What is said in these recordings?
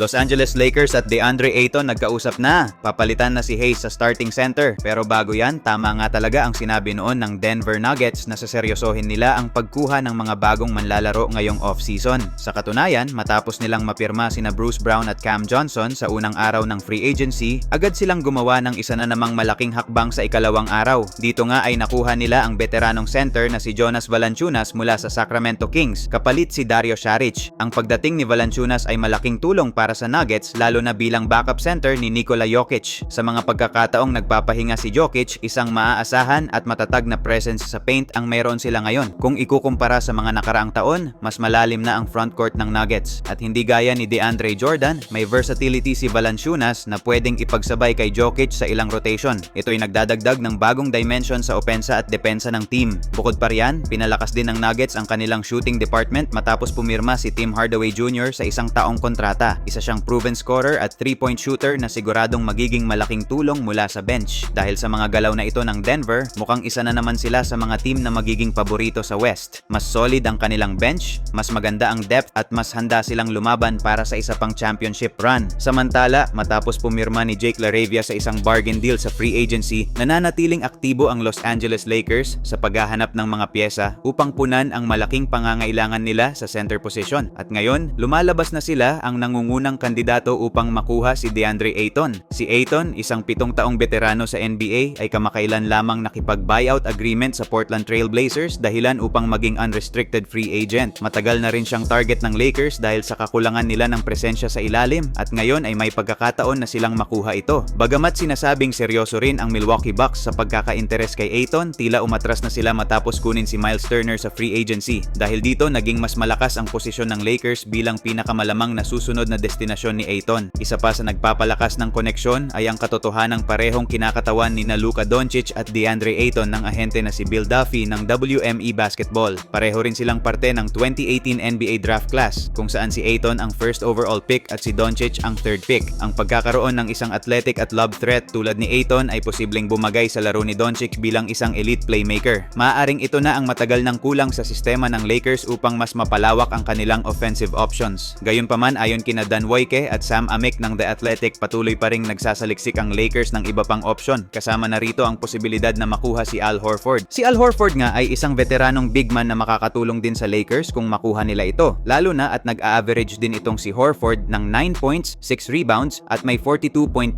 Los Angeles Lakers at DeAndre Ayton nagkausap na. Papalitan na si Hayes sa starting center. Pero bago yan, tama nga talaga ang sinabi noon ng Denver Nuggets na saseryosohin nila ang pagkuha ng mga bagong manlalaro ngayong off-season. Sa katunayan, matapos nilang mapirma sina Bruce Brown at Cam Johnson sa unang araw ng free agency, agad silang gumawa ng isa na namang malaking hakbang sa ikalawang araw. Dito nga ay nakuha nila ang veteranong center na si Jonas Valanciunas mula sa Sacramento Kings, kapalit si Dario Saric. Ang pagdating ni Valanciunas ay malaking tulong para sa Nuggets lalo na bilang backup center ni Nikola Jokic. Sa mga pagkakataong nagpapahinga si Jokic, isang maaasahan at matatag na presence sa paint ang mayroon sila ngayon. Kung ikukumpara sa mga nakaraang taon, mas malalim na ang frontcourt ng Nuggets. At hindi gaya ni DeAndre Jordan, may versatility si Valanciunas na pwedeng ipagsabay kay Jokic sa ilang rotation. Ito ay nagdadagdag ng bagong dimension sa opensa at depensa ng team. Bukod pa riyan, pinalakas din ng Nuggets ang kanilang shooting department matapos pumirma si Tim Hardaway Jr. sa isang taong kontrata. Isa siyang proven scorer at 3-point shooter na siguradong magiging malaking tulong mula sa bench. Dahil sa mga galaw na ito ng Denver, mukhang isa na naman sila sa mga team na magiging paborito sa West. Mas solid ang kanilang bench, mas maganda ang depth at mas handa silang lumaban para sa isa pang championship run. Samantala, matapos pumirma ni Jake LaRavia sa isang bargain deal sa free agency, nananatiling aktibo ang Los Angeles Lakers sa paghahanap ng mga pyesa upang punan ang malaking pangangailangan nila sa center position. At ngayon, lumalabas na sila ang nangungunang kandidato upang makuha si DeAndre Ayton. Si Ayton, isang pitong taong veterano sa NBA, ay kamakailan lamang nakipag-buyout agreement sa Portland Trail Blazers dahilan upang maging unrestricted free agent. Matagal na rin siyang target ng Lakers dahil sa kakulangan nila ng presensya sa ilalim at ngayon ay may pagkakataon na silang makuha ito. Bagamat sinasabing seryoso rin ang Milwaukee Bucks sa pagkaka-interes kay Ayton, tila umatras na sila matapos kunin si Miles Turner sa free agency. Dahil dito, naging mas malakas ang posisyon ng Lakers bilang pinakamalamang na susunod na destinasyon ni Ayton. Isa pa sa nagpapalakas ng koneksyon ay ang katotohanang parehong kinakatawan ni Luka Doncic at DeAndre Ayton ng ahente na si Bill Duffy ng WME Basketball. Pareho rin silang parte ng 2018 NBA draft class kung saan si Ayton ang first overall pick at si Doncic ang third pick. Ang pagkakaroon ng isang athletic at lob threat tulad ni Ayton ay posibleng bumagay sa laro ni Doncic bilang isang elite playmaker. Maaaring ito na ang matagal ng kulang sa sistema ng Lakers upang mas mapalawak ang kanilang offensive options. Gayunpaman ayon kina Dan Woike at Sam Amick ng The Athletic patuloy pa ring nagsasaliksik ang Lakers ng iba pang option kasama na rito ang posibilidad na makuha si Al Horford. Si Al Horford nga ay isang veteranong big man na makakatulong din sa Lakers kung makuha nila ito. Lalo na at nag-average din itong si Horford ng 9 points, 6 rebounds at may 42.3%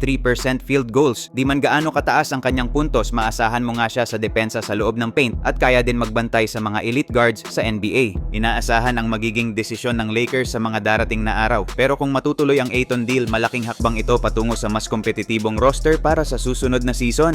field goals. Di man gaano kataas ang kanyang puntos, maasahan mo nga siya sa depensa sa loob ng paint at kaya din magbantay sa mga elite guards sa NBA. Inaasahan ang magiging desisyon ng Lakers sa mga darating na araw. Pero kung matutuloy ang Ayton deal, malaking hakbang ito patungo sa mas kompetitibong roster para sa susunod na season.